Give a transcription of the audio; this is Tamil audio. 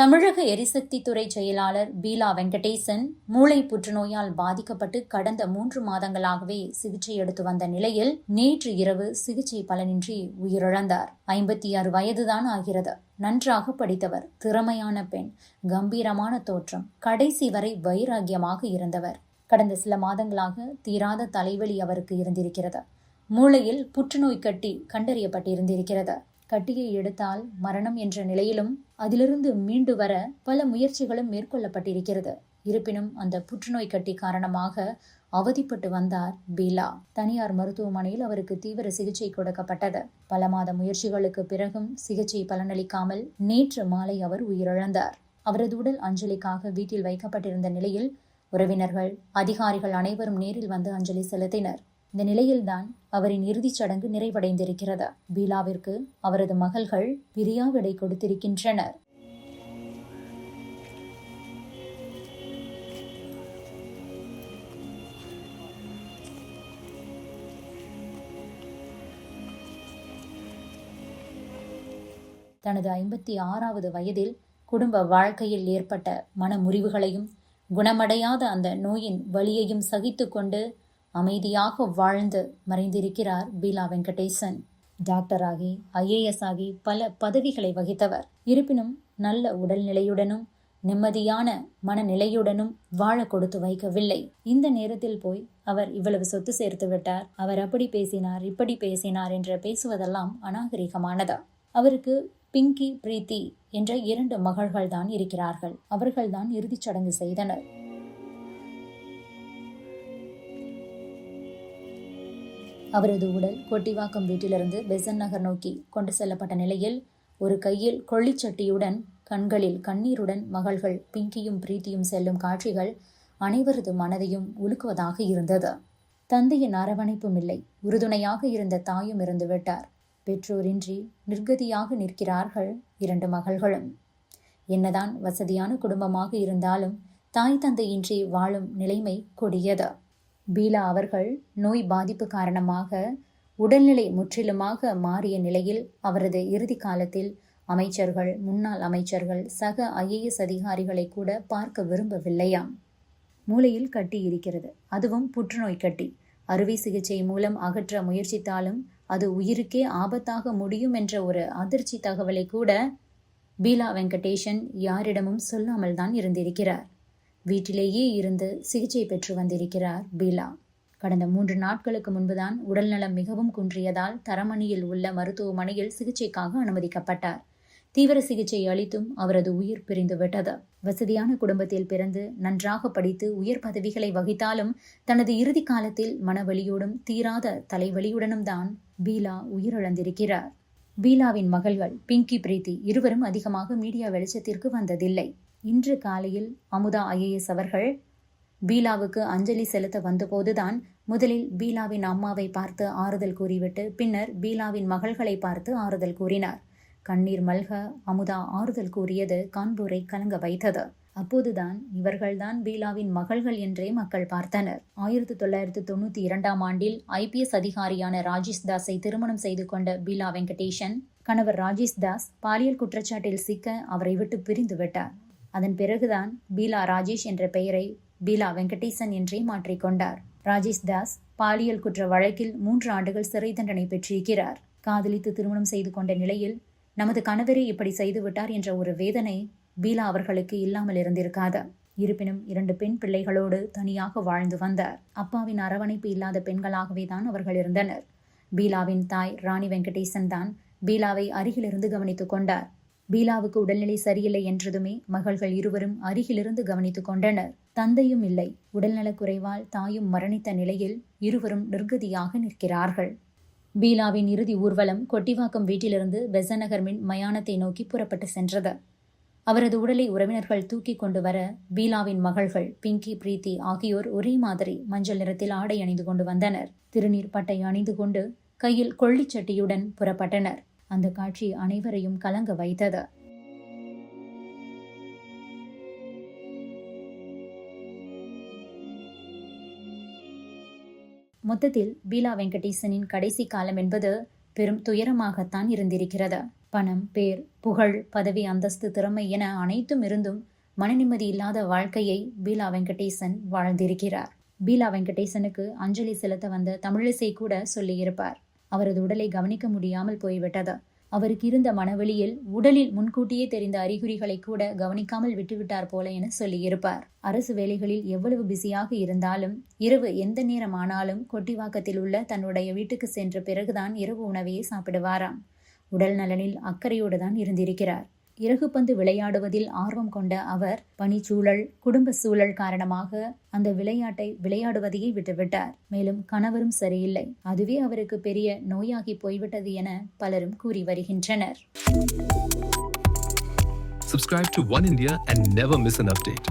தமிழக எரிசக்தித்துறை செயலாளர் பீலா வெங்கடேசன் மூளை புற்றுநோயால் பாதிக்கப்பட்டு கடந்த மூன்று மாதங்களாகவே சிகிச்சை எடுத்து வந்த நிலையில் நேற்று இரவு சிகிச்சை பலனின்றி உயிரிழந்தார். ஐம்பத்தி ஆறு வயதுதான் ஆகிறது. நன்றாக படித்தவர் திறமையான பெண் கம்பீரமான தோற்றம் கடைசி வரை வைராகியமாக இருந்தவர். கடந்த சில மாதங்களாக தீராத தலைவலி அவருக்கு இருந்திருக்கிறது. மூளையில் புற்றுநோய் கட்டி கண்டறியப்பட்டிருந்திருக்கிறது. கட்டியை எடுத்தால் மரணம் என்ற நிலையிலும் அதிலிருந்து மீண்டு வர பல முயற்சிகளும் மேற்கொள்ளப்பட்டிருக்கிறது. இருப்பினும் அந்த புற்றுநோய் கட்டி காரணமாக அவதிப்பட்டு வந்தார் பீலா. தனியார் மருத்துவமனையில் அவருக்கு தீவிர சிகிச்சை கொடுக்கப்பட்டது. பல மாத முயற்சிகளுக்கு பிறகும் சிகிச்சை பலனளிக்காமல் நேற்று மாலை அவர் உயிரிழந்தார். அவரது உடல் அஞ்சலிக்காக வீட்டில் வைக்கப்பட்டிருந்த நிலையில் உறவினர்கள் அதிகாரிகள் அனைவரும் நேரில் வந்து அஞ்சலி செலுத்தினர். இந்த நிலையில்தான் அவரின் இறுதிச் சடங்கு நிறைவடைந்திருக்கிறது. பீலாவிற்கு அவரது மகள்கள் பிரியா விடை கொடுத்திருக்கின்றனர். தனது ஐம்பத்தி ஆறாவது வயதில் குடும்ப வாழ்க்கையில் ஏற்பட்ட மனமுறிவுகளையும் குணமடையாத அந்த நோயின் வலியையும் சகித்துக்கொண்டு அமைதியாக வாழ்ந்து மறைந்திருக்கிறார் பீலா வெங்கடேசன். டாக்டராகி ஐஏஎஸ் ஆகி பல பதவிகளை வகித்தவர். இருப்பினும் நல்ல உடல்நிலையுடனும் நிம்மதியான மனநிலையுடனும் வாழ கொடுத்து வைக்கவில்லை. இந்த நேரத்தில் போய் அவர் இவ்வளவு சொத்து சேர்த்து விட்டார். அவர் அப்படி பேசினார் இப்படி பேசினார் என்று பேசுவதெல்லாம் அநாகரிகமானதா? அவருக்கு பிங்கி பிரீத்தி என்ற இரண்டு மகள்கள் தான் இருக்கிறார்கள். அவர்கள்தான் இறுதிச் சடங்கு செய்தனர். அவரது உடல் கொட்டிவாக்கம் வீட்டிலிருந்து பெசன் நகர் நோக்கி கொண்டு செல்லப்பட்ட நிலையில் ஒரு கையில் கொள்ளிச்சட்டியுடன் கண்களில் கண்ணீருடன் மகள்கள் பிங்கியும் பிரீத்தியும் செல்லும் காட்சிகள் அனைவரது மனதையும் உலுக்குவதாக இருந்தது. தந்தையின் அரவணைப்பும் இல்லை. உறுதுணையாக இருந்த தாயும் இருந்து விட்டார். பெற்றோரின்றி நிர்கதியாக நிற்கிறார்கள் இரண்டு மகள்களும். என்னதான் வசதியான குடும்பமாக இருந்தாலும் தாய் தந்தையின்றி வாழும் நிலைமை கொடியது. பீலா அவர்கள் நோய் பாதிப்பு காரணமாக உடல்நிலை முற்றிலுமாக மாறிய நிலையில் அவரது இறுதி காலத்தில் அமைச்சர்கள் முன்னாள் அமைச்சர்கள் சக ஐஏஎஸ் அதிகாரிகளை கூட பார்க்க விரும்பவில்லையாம். மூளையில் கட்டி இருக்கிறது. அதுவும் புற்றுநோய் கட்டி. அறுவை சிகிச்சை மூலம் அகற்ற முயற்சித்தாலும் அது உயிருக்கே ஆபத்தாக முடியும் என்ற ஒரு அதிர்ச்சி தகவலை கூட பீலா வெங்கடேஷன் யாரிடமும் சொல்லாமல் தான் இருந்திருக்கிறார். வீட்டிலேயே இருந்து சிகிச்சை பெற்று வந்திருக்கிறார் பீலா. கடந்த மூன்று நாட்களுக்கு முன்புதான் உடல்நலம் மிகவும் குன்றியதால் தரமணியில் உள்ள மருத்துவமனையில் சிகிச்சைக்காக அனுமதிக்கப்பட்டார். தீவிர சிகிச்சை அளித்தும் அவரது உயிர் பிரிந்து விட்டது வசதியான குடும்பத்தில் பிறந்து நன்றாக படித்து உயர் பதவிகளை வகித்தாலும் தனது இறுதி காலத்தில் மனவலியோடும் தீராத தலைவலியுடனும் தான் பீலா உயிரிழந்திருக்கிறார். பீலாவின் மகள்கள் பிங்கி பிரீத்தி இருவரும் அதிகமாக மீடியா வெளிச்சத்திற்கு வந்ததில்லை. இன்று காலையில் அமுதா ஐஏஎஸ் அவர்கள் பீலாவுக்கு அஞ்சலி செலுத்த வந்தபோதுதான் முதலில் பீலாவின் அம்மாவை பார்த்து ஆறுதல் கூறிவிட்டு பின்னர் பீலாவின் மகள்களை பார்த்து ஆறுதல் கூறினார். கண்ணீர் மல்க அமுதா ஆறுதல் கூறியது கான்பூரை கலங்க வைத்தது. அப்போதுதான் இவர்கள்தான் பீலாவின் மகள்கள் என்றே மக்கள் பார்த்தனர். ஆயிரத்தி தொள்ளாயிரத்தி தொண்ணூத்தி இரண்டாம் ஆண்டில் ஐபிஎஸ் அதிகாரியான ராஜேஷ் தாஸை திருமணம் செய்து கொண்ட பீலா வெங்கடேஷன் கணவர் ராஜேஷ் தாஸ் பாலியல் குற்றச்சாட்டில் சிக்க அவரை விட்டு பிரிந்து விட்டார். அதன் பிறகுதான் பீலா ராஜேஷ் என்ற பெயரை பீலா வெங்கடேசன் என்றே மாற்றிக்கொண்டார் ராஜேஷ் தாஸ் பாலியல் குற்ற வழக்கில் மூன்று ஆண்டுகள் சிறை தண்டனை பெற்றிருக்கிறார். காதலித்து திருமணம் செய்து கொண்ட நிலையில் நமது கணவரே இப்படி செய்துவிட்டார் என்ற ஒரு வேதனை பீலா அவர்களுக்கு இல்லாமல் இருந்திருக்காது. இருப்பினும் இரண்டு பெண் பிள்ளைகளோடு தனியாக வாழ்ந்து வந்தார். அப்பாவின் அரவணைப்பு இல்லாத பெண்களாகவே தான் அவர்கள் இருந்தனர். பீலாவின் தாய் ராணி வெங்கடேசன் தான் பீலாவை அருகிலிருந்து கவனித்துக் கொண்டார். பீலாவுக்கு உடல்நிலை சரியில்லை என்றதுமே மகள்கள் இருவரும் அருகிலிருந்து கவனித்துக் கொண்டனர். தந்தையும் இல்லை. உடல்நலக் குறைவால் தாயும் மரணித்த நிலையில் இருவரும் நிர்கதியாக நிற்கிறார்கள். பீலாவின் இறுதி ஊர்வலம் கொட்டிவாக்கம் வீட்டிலிருந்து பெசநகர் மின் மயானத்தை நோக்கி புறப்பட்டு சென்றது. அவரது உடலை உறவினர்கள் தூக்கி கொண்டு வர பீலாவின் மகள்கள் பிங்கி பிரீத்தி ஆகியோர் ஒரே மாதிரி மஞ்சள் நிறத்தில் ஆடை அணிந்து கொண்டு வந்தனர். திருநீர் பட்டை அணிந்து கொண்டு கையில் கொள்ளிச்சட்டியுடன் புறப்பட்டனர். அந்த காட்சி அனைவரையும் கலங்க வைத்தது. மொத்தத்தில் பீலா வெங்கடேசனின் கடைசி காலம் என்பது பெரும் துயரமாகத்தான் இருந்திருக்கிறது. பணம் பேர் புகழ் பதவி அந்தஸ்து திறமை என அனைத்தும் இருந்தும் மனநிம்மதி இல்லாத வாழ்க்கையை பீலா வெங்கடேசன் வாழ்ந்திருக்கிறார். பீலா வெங்கடேசனுக்கு அஞ்சலி செலுத்த வந்த தமிழிசை கூட சொல்லியிருப்பார். அவரது உடலை கவனிக்க முடியாமல் போய்விட்டது. அவருக்கு இருந்த மனவெளியில் உடலில் முன்கூட்டியே தெரிந்த அறிகுறிகளை கூட கவனிக்காமல் விட்டுவிட்டார் போல என சொல்லியிருப்பார். அரசு வேலைகளில் எவ்வளவு பிஸியாக இருந்தாலும் இரவு எந்த நேரம் ஆனாலும் கொட்டிவாக்கத்தில் உள்ள தன்னுடைய வீட்டுக்கு சென்ற பிறகுதான் இரவு உணவையே சாப்பிடுவாராம். உடல் நலனில் அக்கறையோடு தான் இருந்திருக்கிறார். இறகுப்பந்து விளையாடுவதில் ஆர்வம் கொண்ட அவர் பணிச்சூழல் குடும்ப சூழல் காரணமாக அந்த விளையாட்டை விளையாடுவதையே விட்டுவிட்டார். மேலும் கணவரும் சரியில்லை. அதுவே அவருக்கு பெரிய நோயாகி போய்விட்டது என பலரும் கூறி வருகின்றனர். Subscribe to One India and never miss an update.